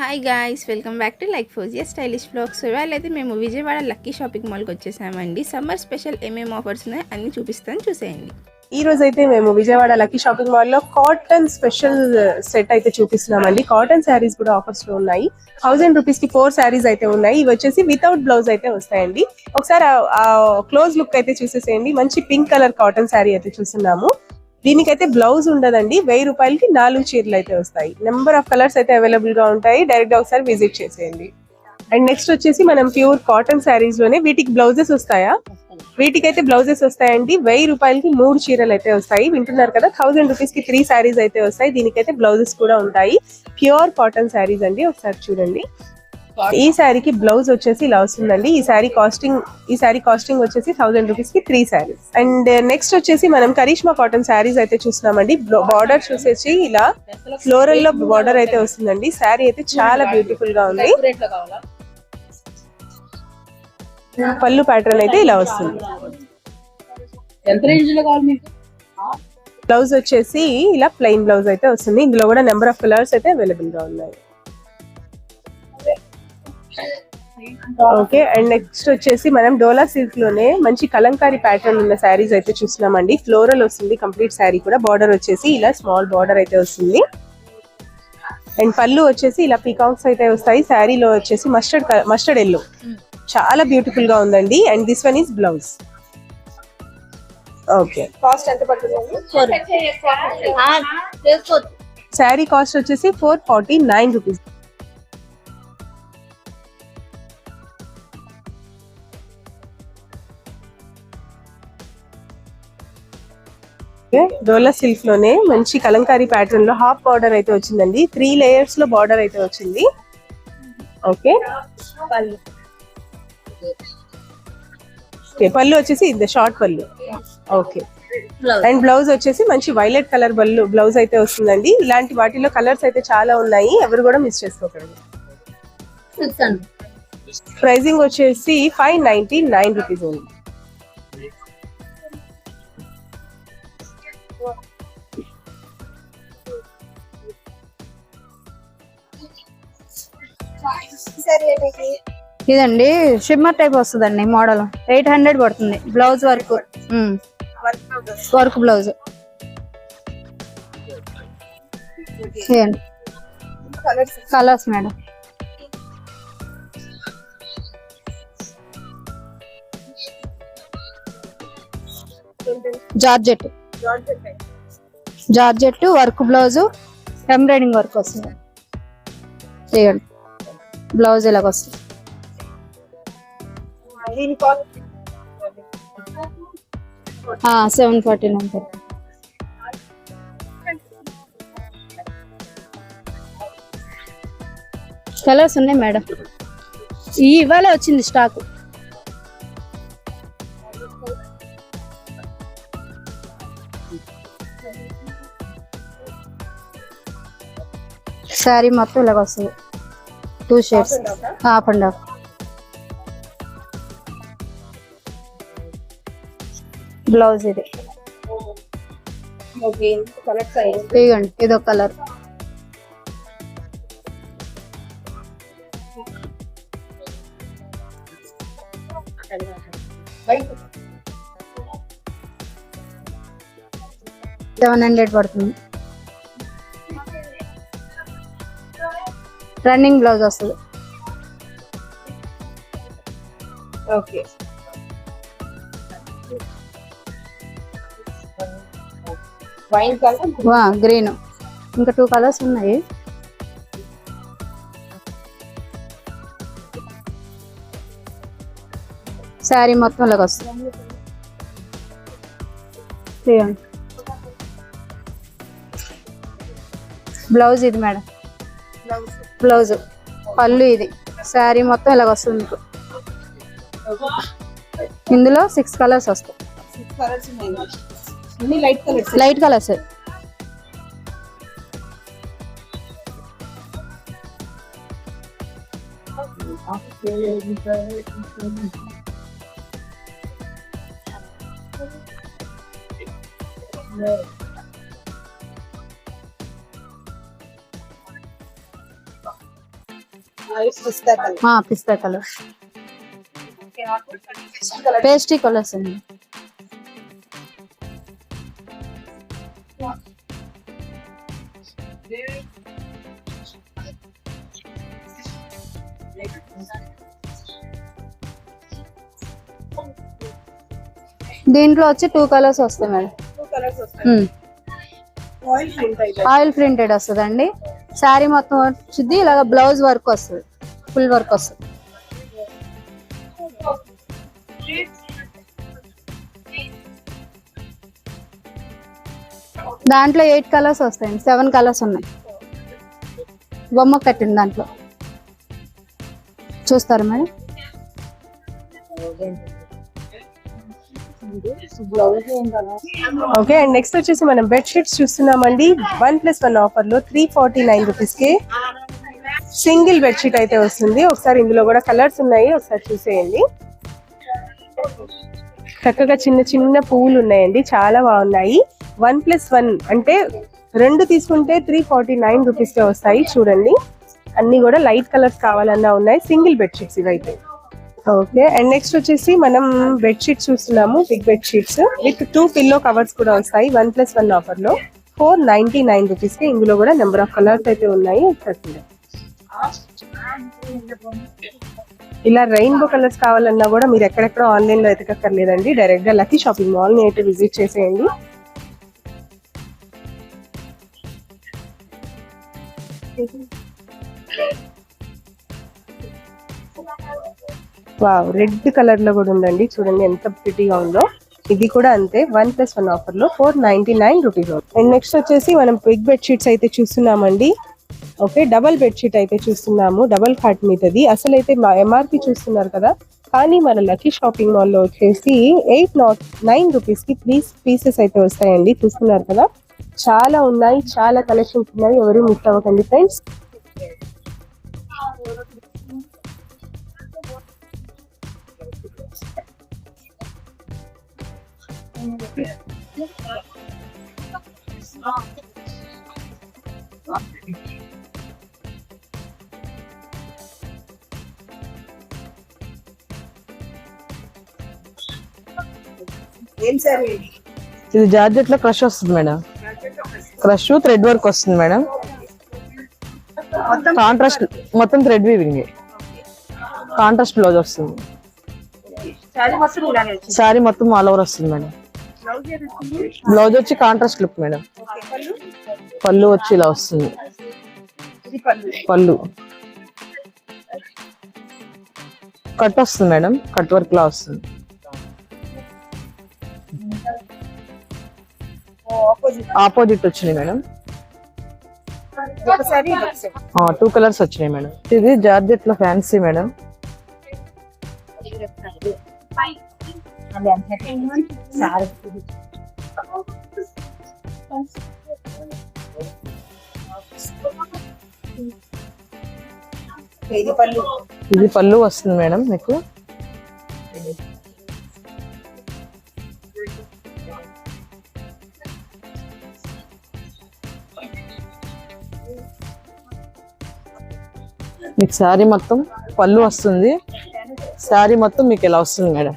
Hi guys welcome back to like Fozia stylish blogs ఇవాళ అయితే మేము విజయవాడ లక్కీ షాపింగ్ మాల్కి వచ్చేసామండి. సమ్మర్ స్పెషల్ ఏమేమి ఆఫర్స్ ఉన్నాయో అన్ని చూపిస్తాను చూసేయండి. ఈ రోజు అయితే మేము విజయవాడ లక్కీ షాపింగ్ మాల్లో కాటన్ స్పెషల్ సెట్ అయితే చూపిస్తున్నామండి. కాటన్ శారీస్ కూడా ఆఫర్స్లో ఉన్నాయి. థౌసండ్ రూపీస్కి ఫోర్ శారీస్ అయితే ఉన్నాయి. ఇవి వచ్చేసి వితౌట్ బ్లౌజ్ అయితే వస్తాయండి. ఒకసారి క్లోజ్ లుక్ అయితే చూసేసేయండి. మంచి పింక్ కలర్ కాటన్ శారీ అయితే చూస్తున్నాము. దీనికైతే బ్లౌజ్ ఉండదండి. వెయ్యి రూపాయలకి నాలుగు చీరలు అయితే వస్తాయి. నెంబర్ ఆఫ్ కలర్స్ అయితే అవైలబుల్గా ఉంటాయి. డైరెక్ట్ ఒకసారి విజిట్ చేసేయండి. అండ్ నెక్స్ట్ వచ్చేసి మనం ప్యూర్ కాటన్ శారీస్లోనే వీటికి బ్లౌజెస్ వస్తాయా? వీటికైతే బ్లౌజెస్ వస్తాయండి. వెయ్యి రూపాయలకి మూడు చీరలు అయితే వస్తాయి. వింటున్నారు కదా థౌసండ్ రూపీస్కి త్రీ శారీస్ అయితే వస్తాయి. దీనికైతే బ్లౌజెస్ కూడా ఉంటాయి. ప్యూర్ కాటన్ శారీస్ అండి. ఒకసారి చూడండి. ఈ శారీకి బ్లౌజ్ వచ్చేసి ఇలా వస్తుందండి. ఈ శారీ కాస్టింగ్ ఈ శారీ కాస్టింగ్ వచ్చేసి థౌసండ్ రూపీస్కి త్రీ శారీస్ అండ్ నెక్స్ట్ వచ్చేసి మనం కరిష్మా కాటన్ శారీస్ అయితే చూస్తున్నామండి. బార్డర్ చూసేసి ఇలా ఫ్లోరల్లో బార్డర్ అయితే వస్తుందండి. శారీ అయితే చాలా బ్యూటిఫుల్గా ఉంది. పళ్ళు ప్యాటర్న్ అయితే ఇలా వస్తుంది. ఎంత రేంజ్లో కావాలి మీకు? బ్లౌజ్ వచ్చేసి ఇలా ప్లెయిన్ బ్లౌజ్ అయితే వస్తుంది. ఇందులో కూడా నెంబర్ ఆఫ్ కలర్స్ అయితే అవైలబుల్గా ఉన్నాయి. ఓకే అండ్ నెక్స్ట్ వచ్చేసి మనం డోలా సిల్క్లోనే మంచి కలంకారీ ప్యాటర్న్ ఉన్న శారీస్ అయితే చూస్తున్నామండి. ఫ్లోరల్ వస్తుంది కంప్లీట్ శారీ కూడా. బార్డర్ వచ్చేసి ఇలా స్మాల్ బార్డర్ అయితే వస్తుంది. అండ్ పళ్ళు వచ్చేసి ఇలా పీకాక్స్ అయితే వస్తాయి. శారీలో వచ్చేసి మస్టర్డ్ మస్టర్డ్ ఎల్లో. చాలా బ్యూటిఫుల్గా ఉందండి. And this one is blouse. Okay. Cost ఎంత పడుతుంది శారీ కాస్ట్ వచ్చేసి four forty nine rupees. Dola సిల్క్లోనే మంచి కలంకారీ ప్యాటర్న్లో హాఫ్ బార్డర్ అయితే వచ్చిందండి. త్రీ లేయర్స్లో బార్డర్ అయితే వచ్చింది. ఓకే ఓకే పళ్ళు వచ్చేసి ఇది షార్ట్ పళ్ళు. ఓకే అండ్ బ్లౌజ్ వచ్చేసి మంచి వైలెట్ కలర్ బల్లు బ్లౌజ్ అయితే వస్తుందండి. ఇలాంటి వాటిలో కలర్స్ అయితే చాలా ఉన్నాయి. ఎవరు కూడా మిస్ చేసుకోకండి. ప్రైసింగ్ వచ్చేసి ఫైవ్ నైన్టీ నైన్ రూపీస్ ఉంది ఇదండి షిమ్మర్ టైప్ వస్తుందండి మోడల్. ఎయిట్ హండ్రెడ్ పడుతుంది blouse work. Work blouse. Colours madam. Georgette. Georgette work blouse embroidering work వస్తుంది. చేయండి బ్లౌజ్ ఇలాగ వస్తుంది. సెవెన్ ఫార్టీ నైన్ కలర్స్ ఉన్నాయి మేడం ఈ ఇవాళ వచ్చింది స్టాక్ శారీ మొత్తం ఇలాగ వస్తుంది. Two shades half and half blouse ఇది. ఇదిగోండి ఇదొక కలర్. సెవెన్ హండ్రెడ్ పడుతుంది. రన్నింగ్ బ్లౌజ్ వస్తుంది. ఓకే. Wine colour green. ఇంకా టూ కలర్స్ ఉన్నాయి. శారీ మొత్తం ఇలాగ వస్తుంది బ్లౌజ్ ఇది మేడం. బ్లౌజ్. పళ్ళు ఇది. శారీ మొత్తం ఇలాగ వస్తుంది మీకు. ఇందులో సిక్స్ కలర్స్ వస్తాయి. లైట్ కలర్స్ లైట్ కలర్స్ పిస్తా కలర్ పేస్ట్రీ కలర్స్ అండి. దీంట్లో వచ్చి టూ కలర్స్ వస్తాయి మేడం. ఆయిల్ ప్రింటెడ్ వస్తుంది అండి శారీ మొత్తం వచ్చింది ఇలాగ బ్లౌజ్ వర్క్ వస్తుంది. ఫుల్ వర్క్ వస్తుంది. దాంట్లో ఎయిట్ కలర్స్ వస్తాయి సెవెన్ కలర్స్ ఉన్నాయి. బొమ్మ కట్టింది దాంట్లో. చూస్తారు మేడం? ఓకే అండ్ నెక్స్ట్ వచ్చేసి మనం బెడ్షీట్స్ చూస్తున్నామండి. వన్ ప్లస్ వన్ ఆఫర్లో త్రీ ఫార్టీ నైన్ రూపీస్కి సింగిల్ బెడ్ షీట్ అయితే వస్తుంది. ఒకసారి ఇందులో కూడా కలర్స్ ఉన్నాయి. ఒకసారి చూసేయండి. చక్కగా చిన్న చిన్న పువ్వులు ఉన్నాయండి. చాలా బాగున్నాయి. వన్ ప్లస్ వన్ అంటే రెండు తీసుకుంటే త్రీ ఫార్టీ నైన్ రూపీస్ వస్తాయి చూడండి. అన్ని కూడా లైట్ కలర్స్ కావాలన్నా ఉన్నాయి. సింగిల్ బెడ్షీట్స్ ఇవైతే. ఓకే అండ్ నెక్స్ట్ వచ్చేసి మనం బెడ్షీట్స్ చూస్తున్నాము. Big bedsheets with two pillow covers కూడా వస్తాయి. వన్ ప్లస్ వన్ ఆఫర్లో. ఫోర్ నైన్టీ నైన్ రూపీస్కి ఇందులో కూడా నెంబర్ ఆఫ్ కలర్స్ అయితే ఉన్నాయి. ఇలా రెయిన్బో కలర్స్ కావాలన్నా కూడా మీరు ఎక్కడెక్కడ ఆన్లైన్లో ఎతకక్కర్లేదండి డైరెక్ట్గా లక్కీ షాపింగ్ మాల్ని అయితే విజిట్ చేసేయండి. వావ్ రెడ్ కలర్లో కూడా ఉందండి. చూడండి ఎంత ప్రిటీగా ఉందో. ఇది కూడా అంతే వన్ ప్లస్ వన్ ఆఫర్లో four ninety nine rupees and next వచ్చేసి మనం బిగ్ బెడ్షీట్స్ అయితే చూస్తున్నామండి. ఓకే డబల్ బెడ్షీట్ అయితే చూస్తున్నాము డబల్ కాట్ మీదది. అసలు అయితే ఎంఆర్పి చూస్తున్నారు కదా. కానీ మన లక్కీ షాపింగ్ మాల్లో వచ్చేసి ఎయిట్ నాట్ నైన్ రూపీస్కి త్రీ పీసెస్ అయితే వస్తాయండి. చూస్తున్నారు కదా? చాలా ఉన్నాయి చాలా కలెక్షన్స్ ఉన్నాయి. ఎవరు మిస్ అవ్వకండి ఫ్రెండ్స్ ఇది? జార్జెట్లో క్రష్ వస్తుంది మేడం. క్రష్ థ్రెడ్ వర్క్ వస్తుంది మేడం. కాంట్రాస్ట్ మొత్తం థ్రెడ్ వీవింగ్ కాంట్రాస్ట్ బ్లౌజ్ వస్తుంది. శారీ మొత్తం ఆల్ ఓవర్ వస్తుంది మేడం. బ్లౌజ్ వచ్చి కాంట్రాస్ట్ లుక్ మేడం. పళ్ళు? వచ్చి ఇలా వస్తుంది. పళ్ళు. కట్ వస్తుంది మేడం. కట్ వర్క్ లా వస్తుంది. ఆపోజిట్ వచ్చినాయి మేడం. టూ కలర్స్ వచ్చినాయి మేడం. ఇది జార్జెట్లో ఫ్యాన్సీ మేడం. ఇది పళ్ళు వస్తుంది మేడం మీకు. మీకు శారీ మొత్తం పళ్ళు వస్తుంది. శారీ మొత్తం మీకు ఇలా వస్తుంది మేడం.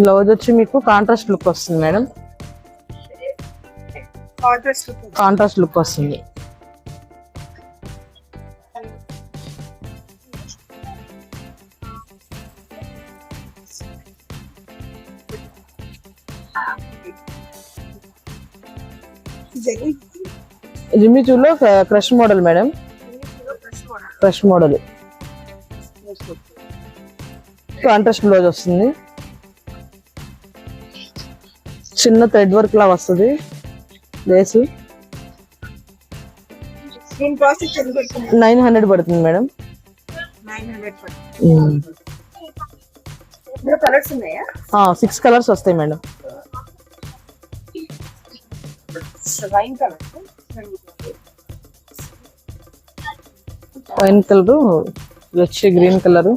బ్లౌజ్ వచ్చి మీకు కాంట్రాస్ట్ లుక్ వస్తుంది మేడం. కాంట్రాస్ట్ లుక్ వస్తుంది. జిమ్మిచూలో crush model madam. Crush model. Contrast blouse వస్తుంది. చిన్న థ్రెడ్ వర్క్ లా వస్తుంది. లేసు నైన్ హండ్రెడ్ పడుతుంది మేడం. సిక్స్ కలర్స్ వస్తాయి madam. Wine colour wine colour వచ్చి green colour.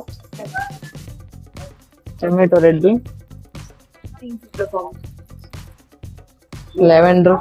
Tomato red lavender.